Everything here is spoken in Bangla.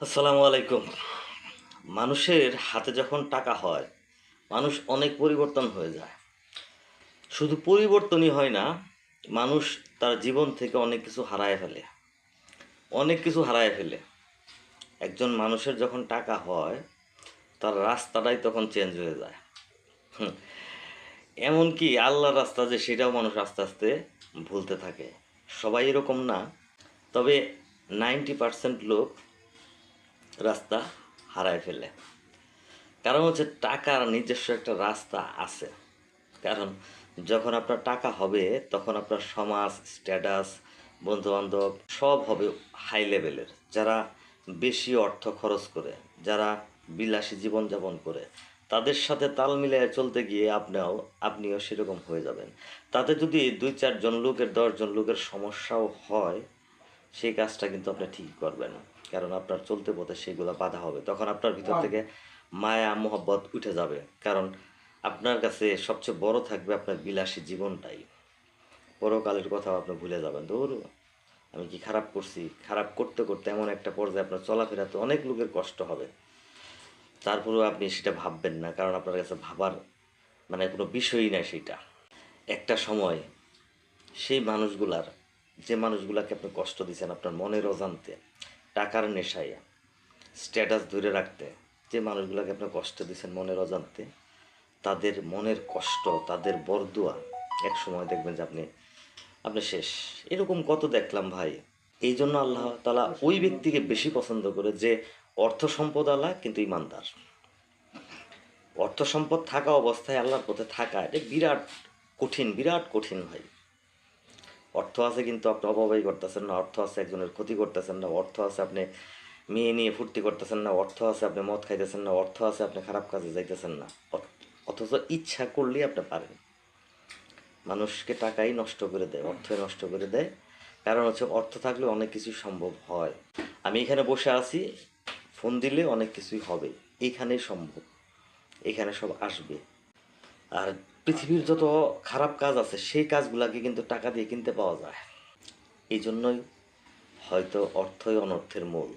আসসালামু আলাইকুম। মানুষের হাতে যখন টাকা হয়, মানুষ অনেক পরিবর্তন হয়ে যায়। শুধু পরিবর্তনই হয় না, মানুষ তার জীবন থেকে অনেক কিছু হারায় ফেলে। অনেক কিছু হারায় ফেলে। একজন মানুষের যখন টাকা হয়, তার রাস্তাটাই তখন চেঞ্জ হয়ে যায়। এমনকি আল্লাহর রাস্তা যে, সেটাও মানুষ আস্তে আস্তে ভুলতে থাকে। সবাই এরকম না। তবে নাইনটি পার্সেন্ট লোক রাস্তা হারায় ফেলে। কারণ হচ্ছে টাকার নিজস্ব একটা রাস্তা আছে। কারণ যখন আপনার টাকা হবে, তখন আপনার সমাজ স্ট্যাটাস বন্ধুবান্ধব সব হবে হাই লেভেলের যারা বেশি অর্থ খরচ করে, যারা বিলাসী জীবনযাপন করে, তাদের সাথে তাল মিলিয়ে চলতে গিয়ে আপনিও আপনিও সেরকম হয়ে যাবেন। তাতে যদি দুই চারজন লোকের, দশজন লোকের সমস্যাও হয়, সেই কাজটা কিন্তু আপনি ঠিক করবেন। কারণ আপনার চলতে পথে সেগুলো বাধা হবে। তখন আপনার ভিতর থেকে মায়া মোহব্বত উঠে যাবে। কারণ আপনার কাছে সবচেয়ে বড় থাকবে আপনার বিলাসী জীবনটাই। পরকালের কথা আপনি ভুলে যাবেন। ধর আমি কি খারাপ করছি? খারাপ করতে করতে এমন একটা পর্যায়ে আপনার চলাফেরাতে অনেক লোকের কষ্ট হবে। তারপরেও আপনি সেটা ভাববেন না কারণ আপনার কাছে ভাবার মানে কোনো বিষয়ই নাই সেটা। একটা সময় সেই মানুষগুলার যে মানুষগুলাকে আপনি কষ্ট দিচ্ছেন আপনার মনের অজান্তে টাকার নেশায় স্ট্যাটাস ধরে রাখতে, যে মানুষগুলোকে আপনি কষ্ট দিচ্ছেন মনের অজান্তে, তাদের মনের কষ্ট, তাদের বরদুয়া, এক সময় দেখবেন যে আপনি আপনি শেষ। এরকম কত দেখলাম ভাই। এই জন্য আল্লাহ তালা ওই ব্যক্তিকে বেশি পছন্দ করে যে অর্থ সম্পদ আলা কিন্তু ইমানদার। অর্থ সম্পদ থাকা অবস্থায় আল্লাহর পথে থাকা, এটা বিরাট কঠিন বিরাট কঠিন ভাই। অর্থ আছে কিন্তু আপনি অপব্যয় করতেছেন না, অর্থ আছে একজনের ক্ষতি করতেছেন না, অর্থ আছে আপনি মেয়ে নিয়ে ফুর্তি করতেছেন না, অর্থ আছে আপনি মদ খাইতেছেন না, অর্থ আছে আপনি খারাপ কাজে যাইতেছেন না অথ- অথচ ইচ্ছা করলেই আপনি পারেন। মানুষকে টাকাই নষ্ট করে দেয়, অর্থই নষ্ট করে দেয়। কারণ হচ্ছে অর্থ থাকলে অনেক কিছু সম্ভব হয়। আমি এখানে বসে আছি, ফোন দিলে অনেক কিছুই হবে। এইখানেই সম্ভব, এখানে সব আসবে। আর পৃথিবীর যত খারাপ কাজ আছে, সেই কাজগুলাকে কিন্তু টাকা দিয়ে কিনতে পাওয়া যায়। এই জন্যই হয়তো অর্থই অনর্থের মূল।